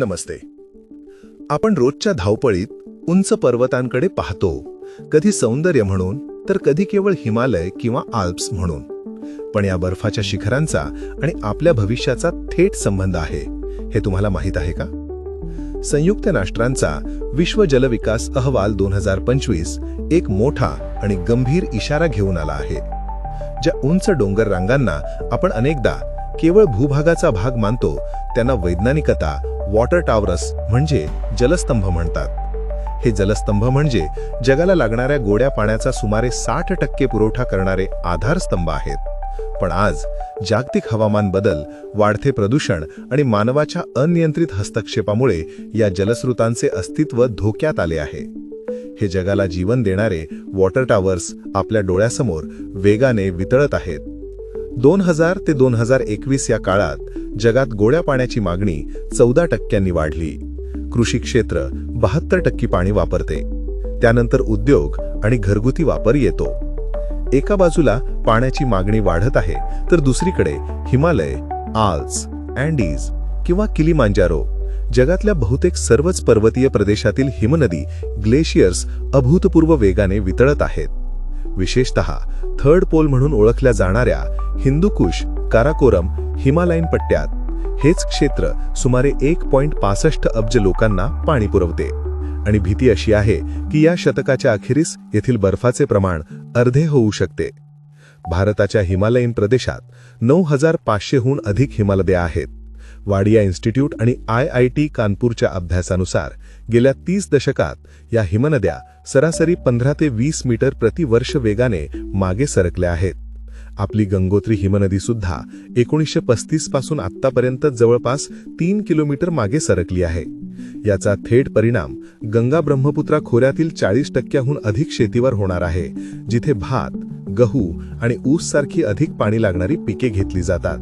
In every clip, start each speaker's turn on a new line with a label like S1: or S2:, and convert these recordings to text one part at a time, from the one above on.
S1: नमस्ते. आपण रोजच्या धावपळीत उंच पर्वतांकडे पाहतो. कधी सौंदर्य म्हणून तर कधी केवळ हिमालय किंवा आल्प्स म्हणून. पण या बर्फाच्या शिखरांचा आणि आपल्या भविष्याचा थेट संबंध आहे. हे तुम्हाला माहीत आहे का? संयुक्त राष्ट्रांचा विश्व जलविकास अहवाल दोन हजार पंचवीस एक मोठा आणि गंभीर इशारा घेऊन आला आहे. ज्या उंच डोंगर रांगांना आपण अनेकदा केवळ भूभागाचा भाग मानतो त्यांना वैज्ञानिकता वॉटर टावरस म्हणजे जलस्तंभ म्हणतात. हे जलस्तंभ म्हणजे जगाला लागणाऱ्या गोड्या पाण्याचा सुमारे साठ टक्के पुरवठा करणारे आधारस्तंभ आहेत. पण आज जागतिक हवामान बदल वाढते प्रदूषण आणि मानवाच्या अनियंत्रित हस्तक्षेपामुळे या जलस्रोतांचे अस्तित्व धोक्यात आले आहे. हे जगाला जीवन देणारे वॉटर टावर्स आपल्या डोळ्यासमोर वेगाने वितळत आहेत. दोन हजार ते दोन हजार एकवीस या काळात जगात गोड्या पाण्याची मागणी चौदा टक्क्यांनी वाढली. कृषी क्षेत्र बहात्तर टक्के पाणी वापरते. त्यानंतर उद्योग आणि घरगुती वापर येतो. एका बाजूला पाण्याची मागणी वाढत आहे तर दुसरीकडे हिमालय आल्स अँडीज किंवा किलिमांजारो जगातल्या बहुतेक सर्वच पर्वतीय प्रदेशातील हिमनदी ग्लेशियर्स अभूतपूर्व वेगाने वितळत आहेत. विशेषत थर्ड पोल म्हणून ओळखल्या जाणाऱ्या हिंदुकुश काराकोरम हिमालयन पट्ट्यात. हेच क्षेत्र सुमारे एक पॉइंट पासष्ट अब्ज लोकांना पाणी पुरवते. आणि भीती अशी आहे की या शतकाच्या अखेरीस येथील बर्फाचे प्रमाण अर्धे होऊ शकते. भारताच्या हिमालयीन प्रदेशात नऊ हजार पाचशेहून अधिक हिमालया आहेत. वाडिया इन्स्टिट्यूट आणि आय आय टी कानपूरच्या अभ्यासानुसार गेल्या तीस दशकात या हिमनद्या सरासरी पंधरा ते वीस मीटर प्रतिवर्ष वेगाने मागे सरकल्या आहेत. आपली गंगोत्री हिमनदी सुद्धा एकोणीसशे पस्तीसपासून आतापर्यंत जवळपास तीन किलोमीटर मागे सरकली आहे. याचा थेट परिणाम गंगा ब्रह्मपुत्रा खोऱ्यातील चाळीस टक्क्याहून अधिक शेतीवर होणार आहे जिथे भात गहू आणि ऊस सारखी अधिक पाणी लागणारी पिके घेतली जातात.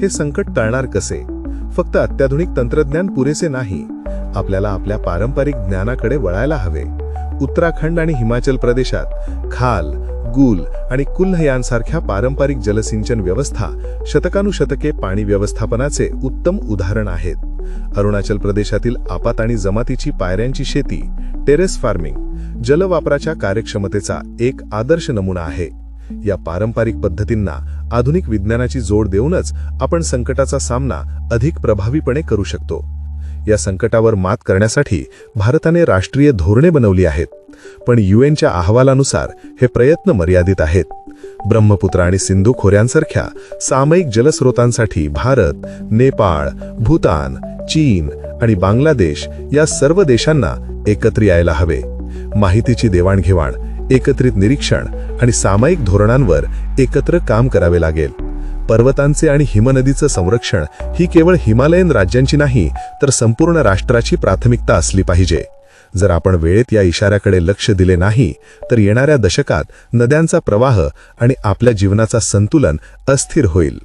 S1: हे संकट टळणार कसे? फक्त अत्याधुनिक तंत्रज्ञान पुरेसे नाही. आपल्याला आपल्या पारंपरिक ज्ञानाकडे वळायला हवे. उत्तराखंड आणि हिमाचल प्रदेशात खाल गुल आणि कुल्ह यांसारख्या पारंपरिक जलसिंचन व्यवस्था शतकानुशतके पाणी व्यवस्थापनाचे उत्तम उदाहरण आहेत. अरुणाचल प्रदेशातील आपात आणि जमातीची पायऱ्यांची शेती टेरेस फार्मिंग जलवापराच्या कार्यक्षमतेचा एक आदर्श नमुना आहे. या पारंपरिक पद्धतींना आधुनिक विज्ञानाची जोड देऊनच आपण संकटाचा सामना अधिक प्रभावीपणे करू शकतो. या संकटावर मात करण्यासाठी भारताने राष्ट्रीय धोरणे बनवली आहेत. पण युएनच्या अहवालानुसार हे प्रयत्न मर्यादित आहेत. ब्रह्मपुत्र आणि सिंधू खोऱ्यांसारख्या सामायिक जलस्रोतांसाठी भारत नेपाळ भूतान चीन आणि बांगलादेश या सर्व देशांना एकत्र यायला हवे. माहितीची देवाणघेवाण एकत्रित निरीक्षण आणि सामायिक धोरणांवर एकत्र काम करावे लागेल. पर्वतांचे आणि हिमनदीचं संरक्षण ही केवळ हिमालयन राज्यांची नाही तर संपूर्ण राष्ट्राची प्राथमिकता असली पाहिजे. जर आपण वेळेत या इशाऱ्याकडे लक्ष दिले नाही तर येणाऱ्या दशकात नद्यांचा प्रवाह आणि आपल्या जीवनाचा संतुलन अस्थिर होईल.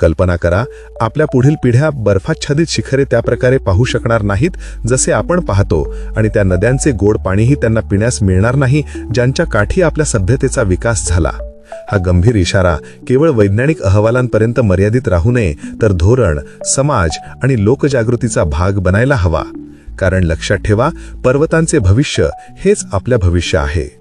S1: कल्पना करा आपल्या पुढील पिढ्या बर्फाच्छादित शिखरे त्या प्रकारे पाहू शकणार नाहीत जसे आपण पाहतो. आणि त्या नद्यांचे गोड पाणीही त्यांना पिण्यास मिळणार नाही ज्यांच्या काठी आपल्या सभ्यतेचा विकास झाला. हा गंभीर इशारा केवळ वैज्ञानिक अहवालांपर्यंत मर्यादित राहू नये तर धोरण समाज आणि लोकजागृतीचा भाग बनायला हवा. कारण लक्षात ठेवा पर्वतांचे भविष्य हेच आपल्या भविष्य आहे.